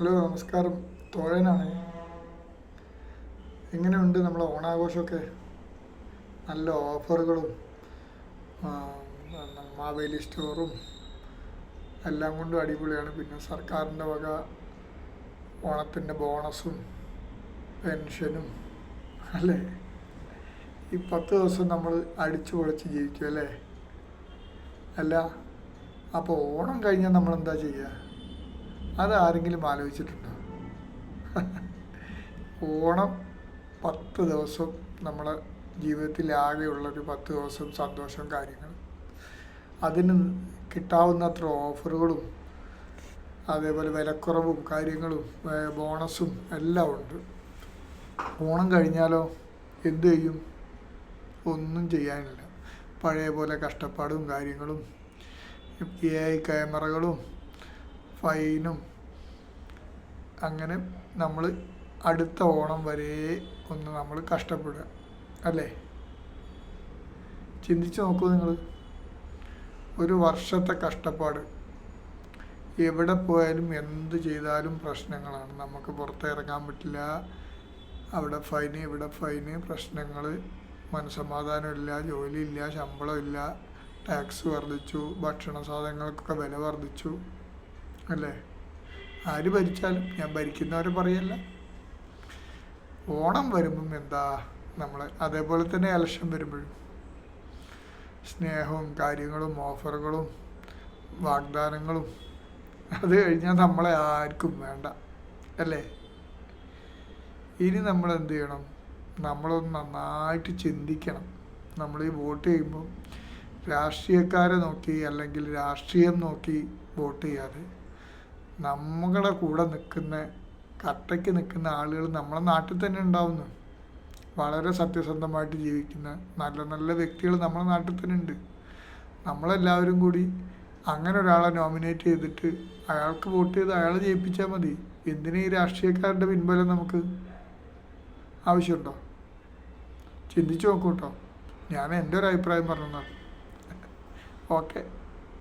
Hello നമസ്കാരം. തോഴനാണ്. എങ്ങനെയുണ്ട് നമ്മളെ ഓണാഘോഷമൊക്കെ? നല്ല ഓഫറുകളും മാവേലി സ്റ്റോറും എല്ലാം കൊണ്ടും അടിപൊളിയാണ്. പിന്നെ സർക്കാരിന്റെ വക ഓണത്തിന്റെ ബോണസും പെൻഷനും അല്ലേ? ഈ പത്ത് ദിവസം നമ്മൾ അടിച്ചു പൊളിച്ച് ജീവിക്കും അല്ലേ? അല്ല അപ്പോൾ ഓണം കഴിഞ്ഞാൽ നമ്മൾ എന്താ ചെയ്യുക? അത് ആരെങ്കിലും ആലോചിച്ചിട്ടുണ്ടോ? ഓണം പത്ത് ദിവസം നമ്മളെ ജീവിതത്തിൽ ആകെയുള്ളൊരു പത്ത് ദിവസം സന്തോഷം കാര്യങ്ങൾ അതിന് കിട്ടാവുന്നത്ര ഓഫറുകളും അതേപോലെ വിലക്കുറവും കാര്യങ്ങളും ബോണസും എല്ലാം ഉണ്ട്. ഓണം കഴിഞ്ഞാലോ എന്ത് ചെയ്യും? ഒന്നും ചെയ്യാനില്ല. പഴയ പോലെ കഷ്ടപ്പാടും കാര്യങ്ങളും എ ഐ ക്യാമറകളും ഫൈനും അങ്ങനെ നമ്മൾ അടുത്ത ഓണം വരെ ഒന്ന് നമ്മൾ കഷ്ടപ്പെടുക. അല്ലേ? ചിന്തിച്ച് നോക്കൂ നിങ്ങൾ ഒരു വർഷത്തെ കഷ്ടപ്പാട്. എവിടെ പോയാലും എന്ത് ചെയ്താലും പ്രശ്നങ്ങളാണ്. നമുക്ക് പുറത്തിറങ്ങാൻ പറ്റില്ല. അവിടെ ഫൈന് ഇവിടെ ഫൈന് പ്രശ്നങ്ങൾ മനസമാധാനമില്ല ജോലിയില്ല ശമ്പളമില്ല ടാക്സ് വർദ്ധിച്ചു ഭക്ഷണ സാധനങ്ങൾക്കൊക്കെ വില വർദ്ധിച്ചു. അല്ലേ? ആര് ഭരിച്ചാലും ഞാൻ ഭരിക്കുന്നവരെ പറയല്ല. ഓണം വരുമ്പം എന്താ നമ്മൾ അതേപോലെ തന്നെ ഇലക്ഷൻ വരുമ്പോഴും. സ്നേഹവും കാര്യങ്ങളും ഓഫറുകളും വാഗ്ദാനങ്ങളും അത് കഴിഞ്ഞാൽ നമ്മളെ ആർക്കും വേണ്ട അല്ലേ? ഇനി നമ്മൾ എന്ത് ചെയ്യണം? നമ്മളൊന്ന് നന്നായിട്ട് ചിന്തിക്കണം. നമ്മൾ ഈ വോട്ട് ചെയ്യുമ്പോൾ രാഷ്ട്രീയക്കാരെ നോക്കി അല്ലെങ്കിൽ രാഷ്ട്രീയം നോക്കി വോട്ട് ചെയ്യാതെ നമ്മുടെ കൂടെ നിൽക്കുന്ന കട്ടയ്ക്ക് നിൽക്കുന്ന ആളുകൾ നമ്മളെ നാട്ടിൽ തന്നെ ഉണ്ടാവുന്നു. വളരെ സത്യസന്ധമായിട്ട് ജീവിക്കുന്ന നല്ല നല്ല വ്യക്തികൾ നമ്മുടെ നാട്ടിൽ തന്നെ ഉണ്ട്. നമ്മളെല്ലാവരും കൂടി അങ്ങനെ ഒരാളെ നോമിനേറ്റ് ചെയ്തിട്ട് അയാൾക്ക് വോട്ട് ചെയ്ത് അയാളെ ജയിപ്പിച്ചാൽ മതി. എന്തിനാ ഈ രാഷ്ട്രീയക്കാരുടെ പിൻബലം നമുക്ക് ആവശ്യമുണ്ടോ? ചിന്തിച്ചു നോക്കൂ കേട്ടോ. ഞാൻ എന്റെ ഒരു അഭിപ്രായം പറഞ്ഞതാണ്. ഓക്കെ.